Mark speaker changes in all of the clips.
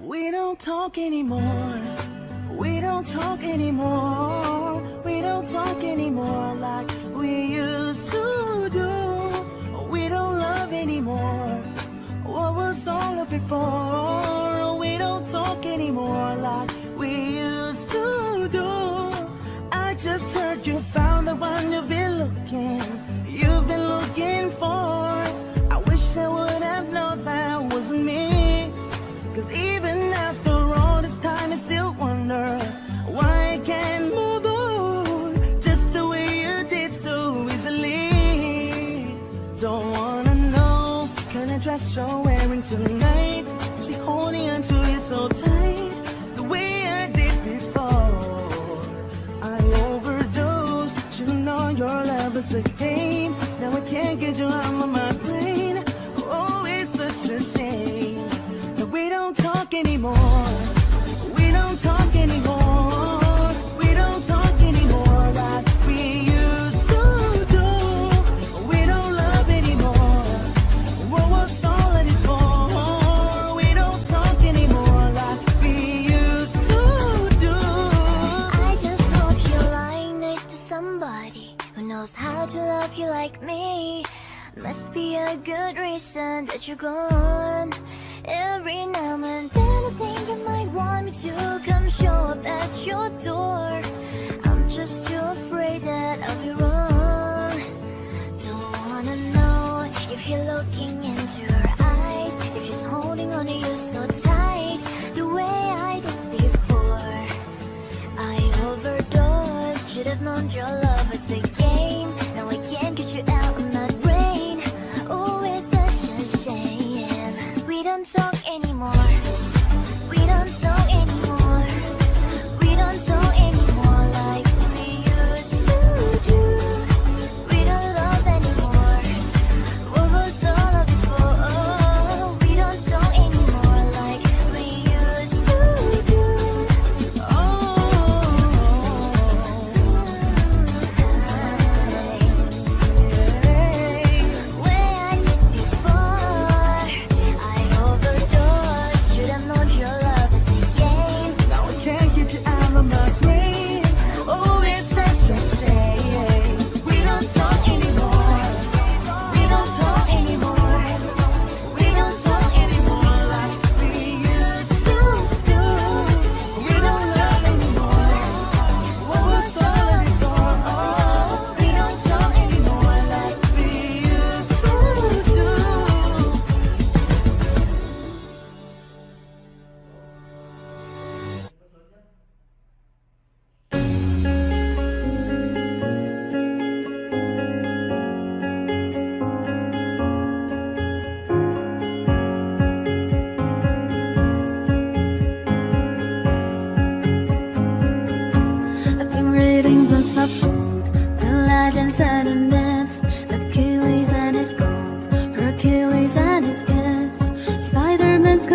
Speaker 1: We don't talk anymore. We don't talk anymore. We don't talk anymore like we used to do. We don't love anymore. What was all of it for? We don't talk anymore like you're wearing tonight. It's the only answer. that
Speaker 2: you're gone. Every now and then I think you might want me to come show up at your door. I'm just too afraid that I'll be wrong. Don't wanna know if you're looking into your eyes If you're just holding on to you so tight The way I did before. I overdosed Should've known your love was a game. Now I can't get you out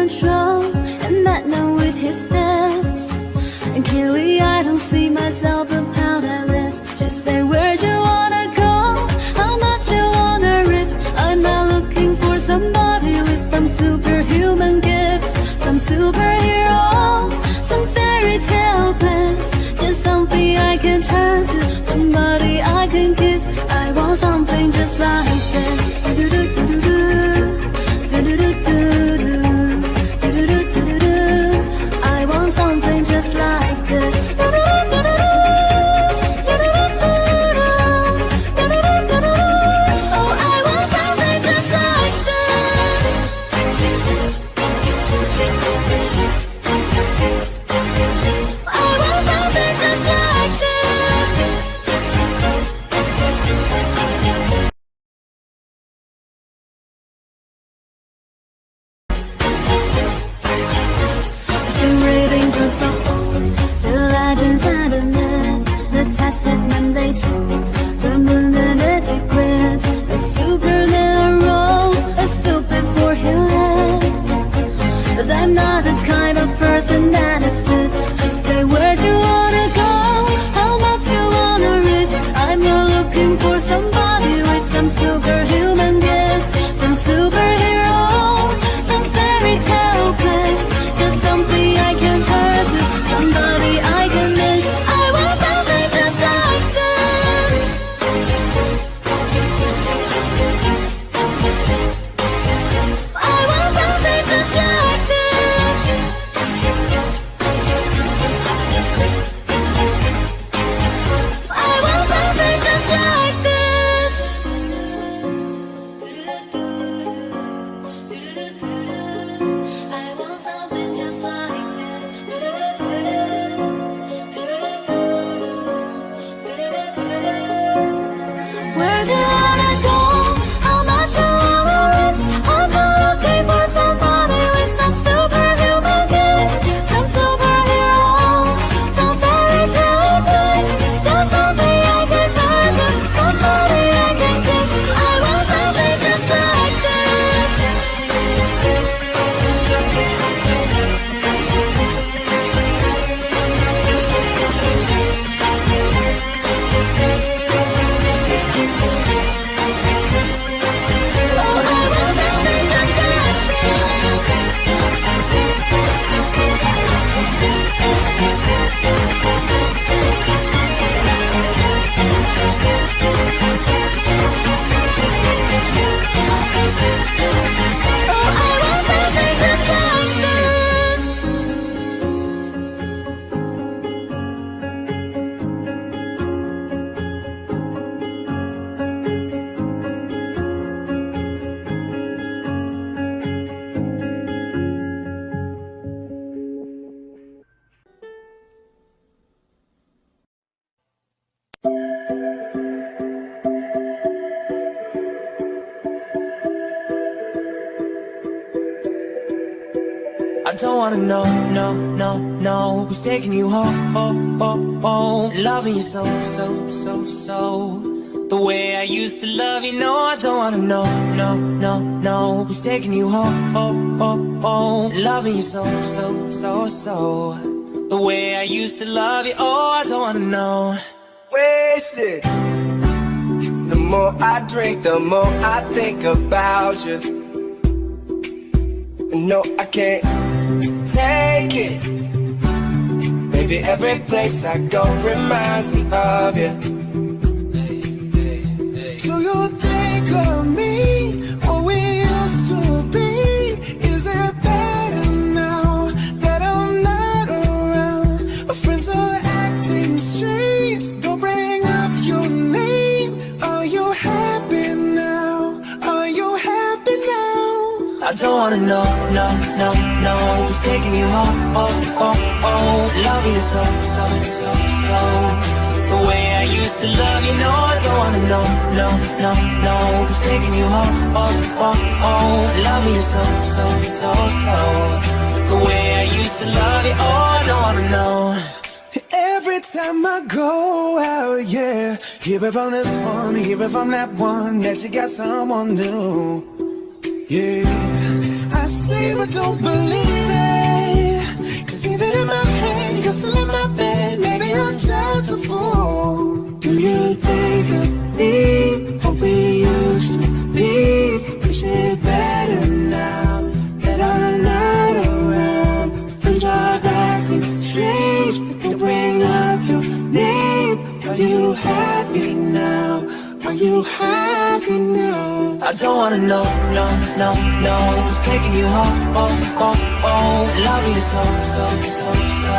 Speaker 2: control And met now with his fist. And clearly I don't see myself a powerless. Just say where'd you wanna go? How much you wanna risk? I'm not looking for somebody with some superhuman gifts Some super um playing just like
Speaker 3: Don't wanna know, no, no, no. Who's taking you home, oh, oh, oh. Loving you so, so, so, so. The way I used to love you, no, I don't wanna know, no, no, no. Who's taking you home, oh, oh, oh. Loving you so, so, so, so. The way I used to love you, oh, I don't wanna know.
Speaker 4: wasted. The more I drink, the more I think about you. No, I can't take it. Maybe every place I go reminds me of you. Do you think of me? What we used to be? Is it better now that I'm not around? Friends are acting strange. Don't bring up your name. Are you happy now? Are you happy now?
Speaker 3: I don't wanna know, no, no, no. Who's taking you home, oh, oh, oh. Loving you so, so, so, so. The way I used to love you, no, I don't wanna know, no, no, no. Who's taking you home, oh, oh, oh. Loving you so, so, so, so. The way I used to love you, oh, I don't wanna know.
Speaker 4: Every time I go out, yeah, hear it from this one, hear it from that one, that you got someone new. Yeah, I see but don't believe it. Cause even in my head, you're still in my bed. Maybe I'm just a fool. Do you think of me?
Speaker 3: I don't wanna know, no, no, no. Who's taking you home, oh, oh, oh. Loving you so, so, so, so.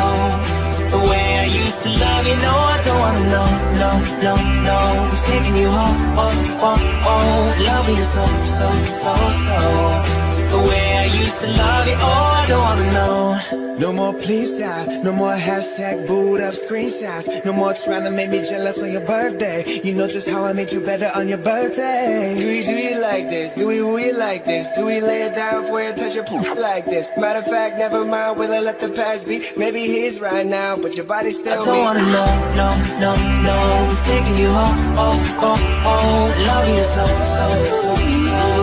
Speaker 3: The way I used to love you, no, I don't wanna know, no, no, no. Who's taking you home, oh, oh, oh. Loving you so, so, so, so. The way I used to love you, oh, I don't wanna know.
Speaker 4: No more please stop, no more hashtag boot up screenshots, no more trying to make me jealous on your birthday. You know just how I made you better on your birthday. Do you do you like this? Do we we like this? Do we lay it down for you, touch your poop like this? Matter of fact, never mind, will I let the past be? Maybe he's right now, but your body
Speaker 3: I
Speaker 4: still
Speaker 3: don't
Speaker 4: me.
Speaker 3: wanna know, no, no, no. Who's taking you home, oh, oh, oh. Love you so, so, so, so. The way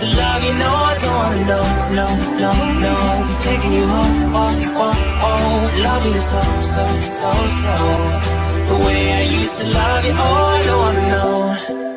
Speaker 3: To love you, no, I don't wanna know, no, no, no. Who's taking you home, oh, oh, oh. Loving you so, so, so, so. The way I used to love you, oh, I don't wanna know.